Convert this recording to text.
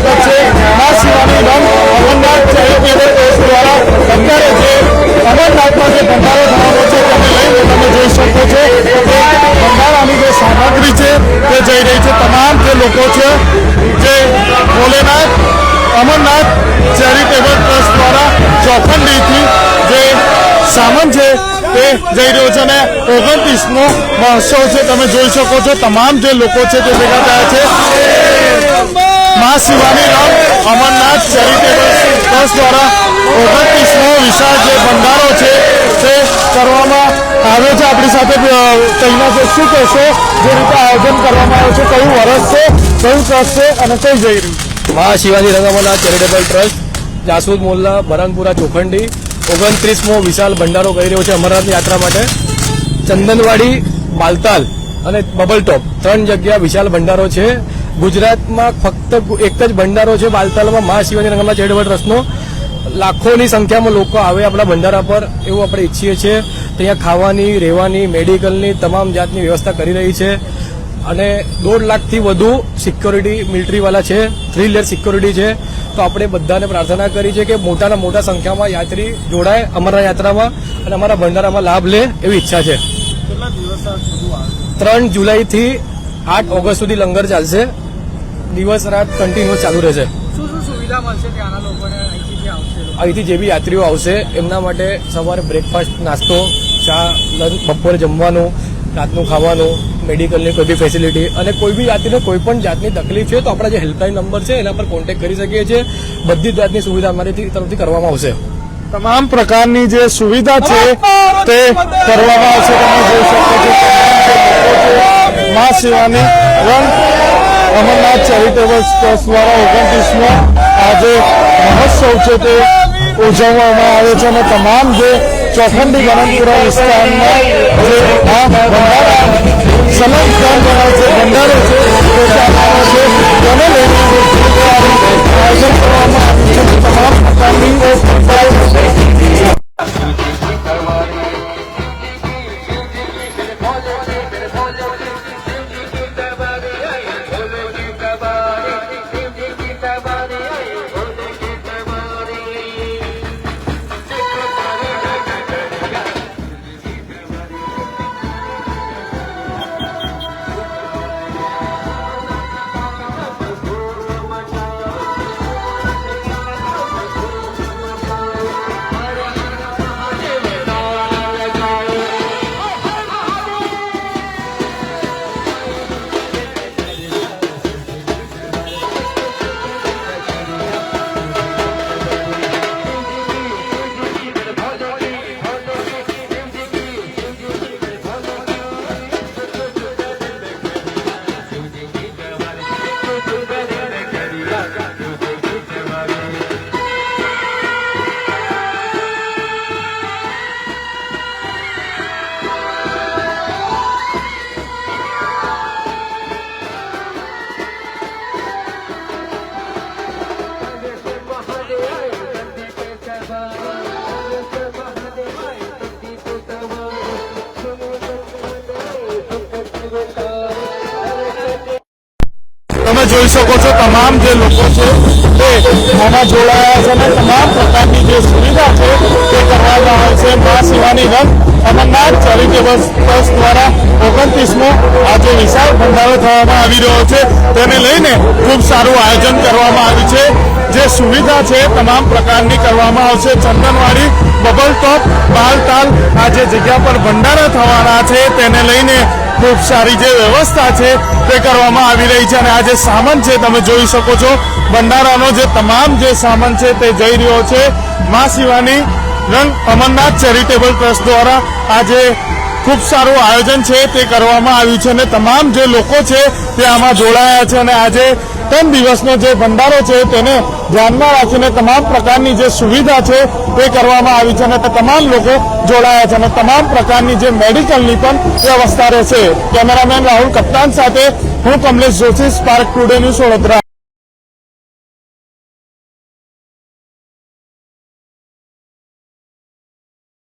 સ્વાગત છે. મા શિવાની રંગ અમરનાથ ચેરિટેબલ ટ્રસ્ટ દ્વારા અત્યારે જે અમરનાથમાં જે ભંડારો થવાનો છે, તેને લઈને તમે જોઈ શકો છો. કે ભંડારાની જે સામગ્રી છે, તે જઈ રહી છે તમામ જે લોકો છે, જે ભોલેનાથ, અમરનાથ ચેરિટેબલ ટ્રસ્ટ દ્વારા ચોખંડીથી જે સામાન છે, તે જઈ રહ્યો છે અને ઓગણત્રીસનો મહોત્સવ છે, તમે જોઈ શકો છો. તમામ જે લોકો છે, તે ભેગા થયા છે. મા શિવાની રામ અમરનાથ ચેરિટેબલ ટ્રસ્ટ દ્વારા ઓગણત્રીસમો વિશાળ જે ભંડારો છે તે કરવામાં આવ્યો છે. આપણી સાથે કહીના છે, શું કહેશો? જે રીતે આયોજન કરવામાં આવ્યું છે, કયું વર્ષ છે, કયું ટ્રસ્ટ છે અને કઈ જઈ રહ્યું મા શિવાજી રંગમનાથ ચેરિટેબલ ટ્રસ્ટ, જાસૂદ મોલ્લા બરાનપુરા ચોખંડી, ઓગણત્રીસમો વિશાલ ભંડારો કરી રહ્યો છે અમરનાથ યાત્રા માટે. ચંદનવાડી, માલતાલ અને બબલ ટોપ ત્રણ જગ્યા વિશાલ ભંડારો છે. ગુજરાતમાં ફક્ત એક જ ભંડારો છે બાલતાલમાં મા શિવાજી રંગમનાથ ચેરિટેબલ રસનો લાખોની સંખ્યામાં લોકો આવે આપણા ભંડારા પર એવું આપણે ઈચ્છીએ છીએ. ત્યાં ખાવાની રહેવાની મેડિકલની તમામ જાતની વ્યવસ્થા કરી રહી છે. અને દોઢ લાખથી વધુ સિક્યોરિટી મિલિટરીવાલા છે થ્રી લેયર સિક્યોરિટી છે. તો આપણે બધાને પ્રાર્થના કરી છે કે મોટાના મોટા સંખ્યામાં યાત્રી જોડાય અમારા યાત્રામાં અને અમારા ભંડારામાં લાભ લે એવી ઈચ્છા છે. ત્રણ જુલાઈથી આઠ ઓગસ્ટ સુધી લંગર ચાલશે. દિવસ રાત કન્ટિન્યુઅસ ચાલુ રહેશે. શું શું સુવિધા મળશે ત્યાંના લોકોને? અહીંથી જે આવશે લોકો? અહીંથી જે બી યાત્રીઓ આવશે એમના માટે સવારે બ્રેકફાસ્ટ નાસ્તો ચા લંચ બપોરે જમવાનું રાતનું ખાવાનું મેડિકલની કોઈ બી ફેસિલિટી અને કોઈ બી યાત્રીને કોઈ પણ જાતની તકલીફ છે તો આપણા જે હેલ્પલાઇન નંબર છે એના પર કોન્ટેક્ટ કરી શકીએ છીએ. બધી જ જાતની સુવિધા અમારી તરફથી કરવામાં આવશે. તમામ પ્રકારની જે સુવિધા છે તે કરવામાં આવશે. તમે જોઈ શકો છે, મા શિવાની રંગ અમરનાથ ચેરિટેબલ ટ્રસ્ટ દ્વારા ઓગણત્રીસમો આજે મહોત્સવ છે તે ઉજવવામાં આવે છે અને તમામ જે ચોખંડી ગણનપુરા વિસ્તારમાં જે આ ભંડારા, સમય ત્રણ ગણા જે ભંડારો છે તે છે જોઈ શકો છો, તમામ જે લોકો છે તે આમાં જોડાયા છે અને તમામ પ્રકારની જે સુવિધા છે તે કરવામાં આવે છે. મા શિવાની રથ અમરનાથ ચેરિટેબલ ટ્રસ્ટ દ્વારા ઓગણત્રીસમો આજે વિશાળ ભંડારો થવામાં આવી રહ્યો છે. તેને લઈને ખૂબ સારું આયોજન કરવામાં આવ્યું છે. જે સુવિધા છે તમામ પ્રકારની કરવામાં આવશે. ચંદનવાડી, બબલ જે જગ્યા પર ભંડારા થવાના છે, તેને લઈને ખૂબ સારી જે વ્યવસ્થા છે તે કરવામાં આવી રહી છે અને આ જે સામાન છે તમે જોઈ શકો છો, ભંડારાનો જે તમામ જે સામાન છે તે જઈ રહ્યો છે. મા શિવાની રંગ અમરનાથ ચેરિટેબલ ટ્રસ્ટ દ્વારા આજે ખૂબ સારું આયોજન છે તે કરવામાં આવ્યું છે અને તમામ જે લોકો છે તે આમાં જોડાયા છે અને આજે ત્રણ દિવસનો જે ભંડારો છે તેને ધ્યાનમાં રાખીને તમામ પ્રકારની જે સુવિધા છે તે કરવામાં આવી છે અને તમામ લોકો જોડાયા છે અને તમામ પ્રકારની જે મેડિકલની પણ વ્યવસ્થા રહેશે. કેમેરામેન રાહુલ કપ્તાન સાથે હું Kamlesh Joshi spark today news Vadodara.